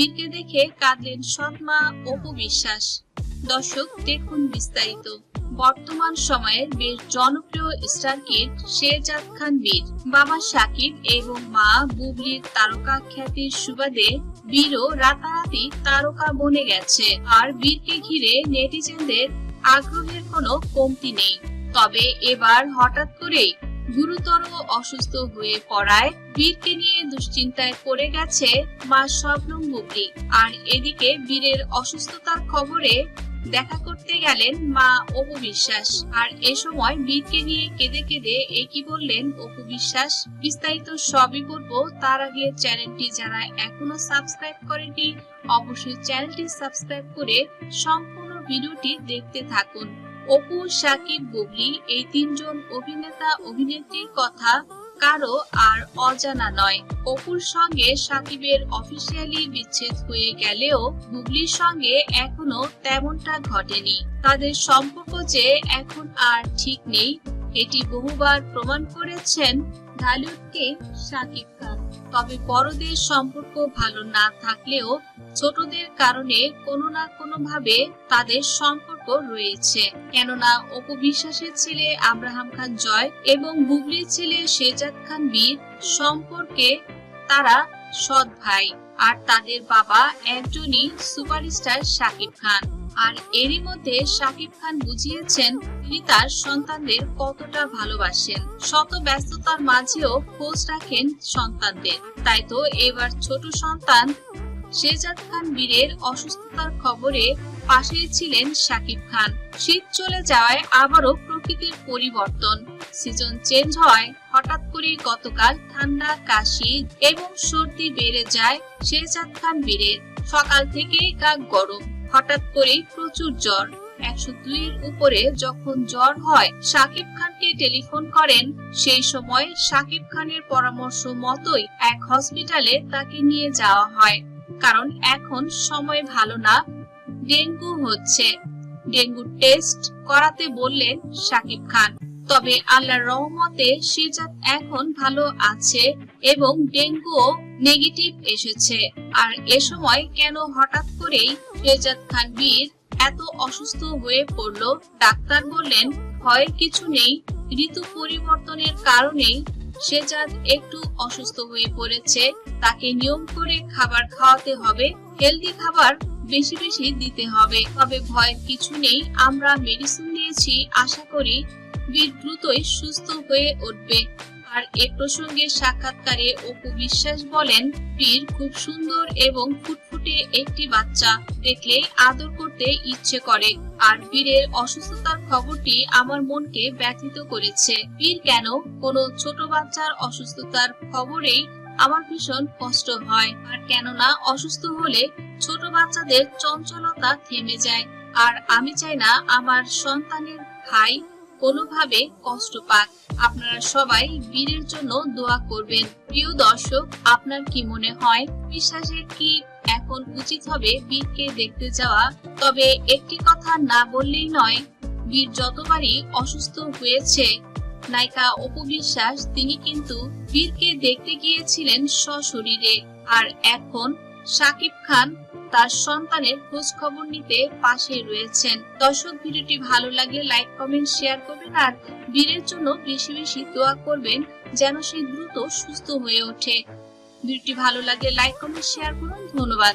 বীরকে দেখে কাঁদলেন সৎমা অপু বিশ্বাস। দর্শক, দেখুন বিস্তারিত। বর্তমান সময়ের বেশ জনপ্রিয় স্টার কিড শেরজাদ খান বীর, বাবা সাকিব এবং মা বুবলির তারকা খ্যাতির সুবাদে বীরও রাতারাতি তারকা বনে গেছে। আর বীরকে ঘিরে নেটিজেনদের আগ্রহের কোনো কমতি নেই। তবে এবার হঠাৎ করেই গুরুতর অসুস্থ হয়ে পড়ায় বীরকে নিয়ে দুশ্চিন্তায় পড়ে গেছে মা শবনম বুবলি আর এদিকে বীরের অসুস্থতার খবরে দেখা করতে গেলেন মা অপু বিশ্বাস। আর এ সময় বীরকে নিয়ে কেঁদে কেঁদে এ কি বললেন অপু বিশ্বাস? বিস্তারিত সবই বলব। তার আগে চ্যানেলটি যারা এখনও সাবস্ক্রাইব করেনি অবশ্যই চ্যানেলটি সাবস্ক্রাইব করে সম্পূর্ণ ভিডিওটি দেখতে থাকুন। অপু সাকিব বুবলি, এই তিনজন অভিনেতা অভিনেত্রীর কথা কারও আর অজানা নয়। অপুর সঙ্গে সাকিবের অফিসিয়ালি বিচ্ছেদ হয়ে গেলেও হুগলির সঙ্গে এখনও তেমনটা ঘটেনি। তাদের সম্পর্ক যে এখন আর ঠিক নেই, এটি বহুবার প্রমাণ করেছেন ঢালিউড কিং শাকিব খান। তবে বড়দের সম্পর্ক ভালো না থাকলেও ছোটদের কারণে কোনো না কোনো ভাবে তাদের সম্পর্ক রয়েছে। কেননা অপু বিশ্বাসের ছেলে আব্রাহাম খান জয় এবং বুবলির ছেলে শেজাদ খান বীর সম্পর্কে তারা সৎ ভাই। আর তাদের বাবা একজনই সুপারস্টার শাকিব খান। আর এরই মধ্যে শাকিব খান বুঝিয়েছেন, তিনি তার সন্তানদের কতটা ভালোবাসেন। শত ব্যস্ততার মাঝেও খোঁজ রাখেন সন্তানদের। তাই তো এবার ছোট সন্তান শেজাদ খান বীরের অসুস্থতার খবরে পাশেই ছিলেন শাকিব খান। শীত চলে যাওয়ায় আবারও প্রকৃতির পরিবর্তন। সিজন চেঞ্জ হয় হঠাৎ করে গতকাল ঠান্ডা, কাশি এবং সর্দি বেড়ে যায় শেজাদ খান বীরের। সকাল থেকেই গা গরম। হঠাৎ করেই প্রচুর জ্বর। একশো দুইয়ের উপরে যখন জ্বর হয়, সাকিব খানকে টেলিফোন করেন। সেই সময় সাকিব খানের পরামর্শ মতোই এক হসপিটালে তাকে নিয়ে যাওয়া হয়। কারণ এখন সময় ভালো না। ডেঙ্গু হচ্ছে। ডেঙ্গু টেস্ট করাতে বললেন সাকিব খান। তবে আল্লাহর রহমতে সিজাত এখন ভালো আছে এবং ডেঙ্গুও নেগেটিভ এসেছে। আর এ সময় কেন হঠাৎ করেই রেজাদ খান বীর এত অসুস্থ হয়ে পড়ল? ডাক্তার বললেন, ভয়ের কিছু নেই, ঋতু পরিবর্তনের কারণেই শেজাদ একটু অসুস্থ হয়ে পড়েছে। তাকে নিয়ম করে খাবার খাওয়াতে হবে হেলদি খাবার বেশি বেশি দিতে হবে। তবে ভয়ের কিছু নেই, আমরা মেডিসিন নিয়েছি, আশা করি বীর দ্রুতই সুস্থ হয়ে উঠবে। আর এ প্রসঙ্গে সাক্ষাৎকারে অপু বিশ্বাস বলেন বীর খুব সুন্দর এবং ফুটফুটে একটি বাচ্চা দেখলে আদর করতে ইচ্ছে করে। আর বীরের অসুস্থতার খবরটি আমার মনকে ব্যথিত করেছে। বীর কেন কোনো ছোট বাচ্চার অসুস্থতার খবরেই আমার ভীষণ কষ্ট হয়। আর কেননা অসুস্থ হলে ছোট বাচ্চাদের চঞ্চলতা থেমে যায়। আর আমি চাই না আমার সন্তানের ভাই কোনোভাবে কষ্ট পাক আপনারা সবাই বীরের জন্য দোয়া করবেন। প্রিয় দর্শক, আপনার কি মনে হয়? বিশ্বাসের কি এখন উচিত হবে বীরকে দেখতে যাওয়া? তবে একটি কথা না বললেই নয়, বীর যতবারই অসুস্থ হয়েছে, নায়িকা অপু বিশ্বাস তিনি কিন্তু বীরকে দেখতে গিয়েছিলেন সশরীরে। আর এখন সাকিব খান তার সন্তানের খোঁজ খবর নিতে পাশে রয়েছেন। দর্শক, ভিডিওটি ভালো লাগলে লাইক কমেন্ট শেয়ার করবেন আর বীরের জন্য বেশি বেশি দোয়া করবেন যেন সে দ্রুত সুস্থ হয়ে ওঠে। ভিডিওটি ভালো লাগলে লাইক কমেন্ট শেয়ার করুন। ধন্যবাদ।